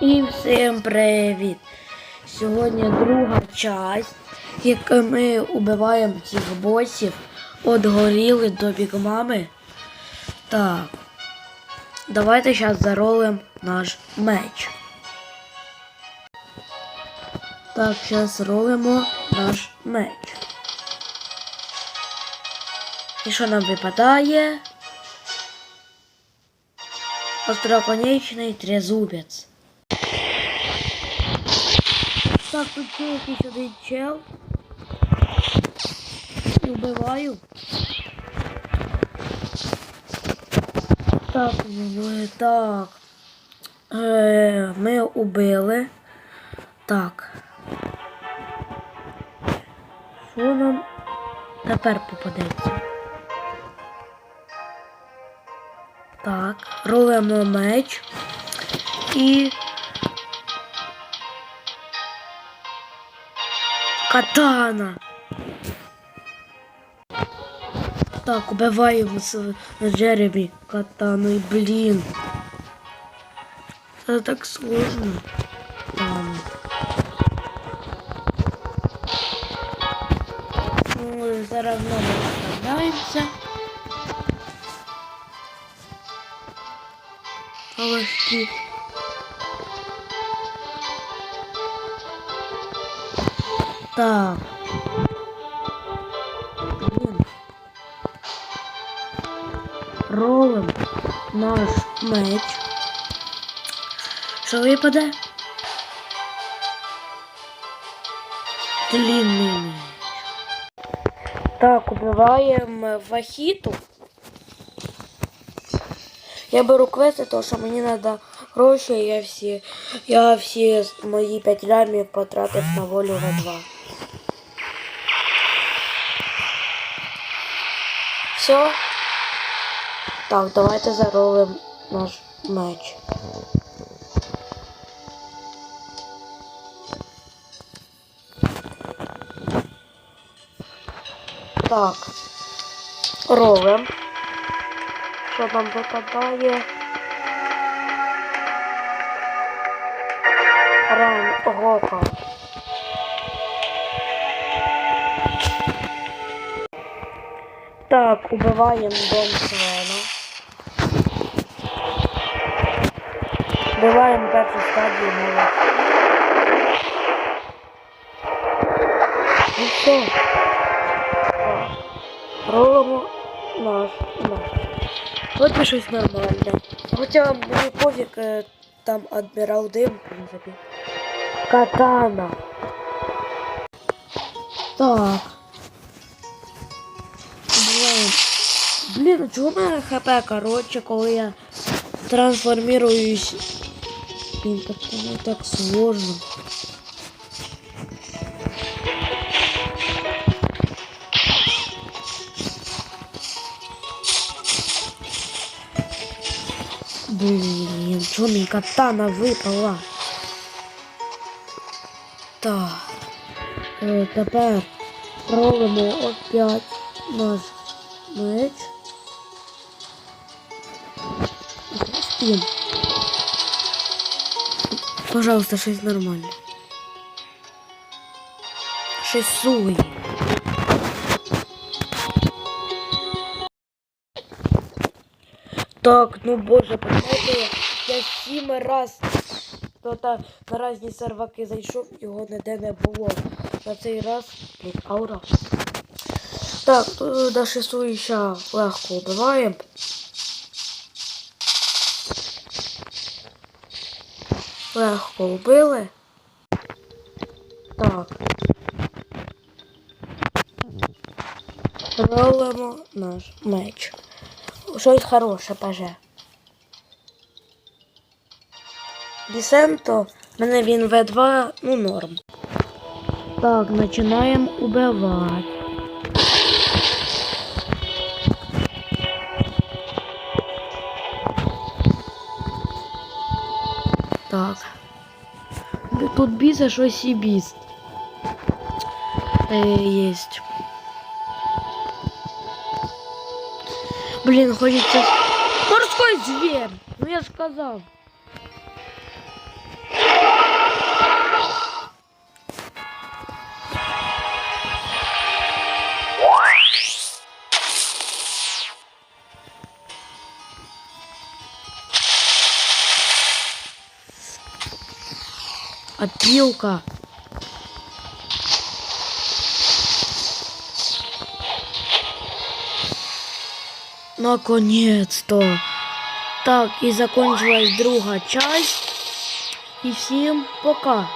І всім привіт! Сьогодні друга часть, як ми убиваємо цих босів від горіли до бігмами. Так. Давайте зараз заролимо наш меч. Так, зараз ролимо наш меч. І що нам випадає? Остроконечний трезубець. Так, тут є якийсь один чел. І вбиваю. Так, так. Е, ми убили. Так. Що нам тепер попадеться? Так, ролимо меч і. Катана. Так, убиваємо с Джеремі катаною, блін. Це так сложно. Ладно. Ну, зараз знову розставляємося. Легкі. Так. Блін. Ролим наш меч. Що випаде? Длинний меч. Так, убиваємо вахіту. Я беру квести, тому що мені треба гроші, я всі, я всі мої 5 лямів потратив на волю В2. Все. Так, давайте заролимо наш меч. Так. Ролим. Що там випадає? Ран Гока. Так, убиваємо дом Свена. Убиваємо першу стадію на І все. Так. Ролимо наш наш. От щось нормальне. Хоча мені пофіг, е, там адмірал Дим, в принципі. Катана. Так. Блін, чого в мене хп, коротше, коли я трансформируюсь. Блін, так воно так сложно. Блін, чого мені катана випала? Так. Е, тепер робимо опять наш меч. Блін. Пожалуйста, щось нормальне. Щось сує. Так, ну боже, пам'ятаю, я сім раз то та на різні серваки зайшов, його ніде не було. На цей раз блін, аура. Так, до шестуюча легко вбиваємо. Легко вбили. Так. Ролимо наш меч. Щось хороше паже. Десенто, в мене він В2, ну норм. Так, починаємо убивати. Так. Тут бізе щось і біст. Е, єсть. Блин, хочется... Морской зверь! Ну я ж сказал. Опилка. Наконец-то. Так, и закончилась друга часть. И всем пока.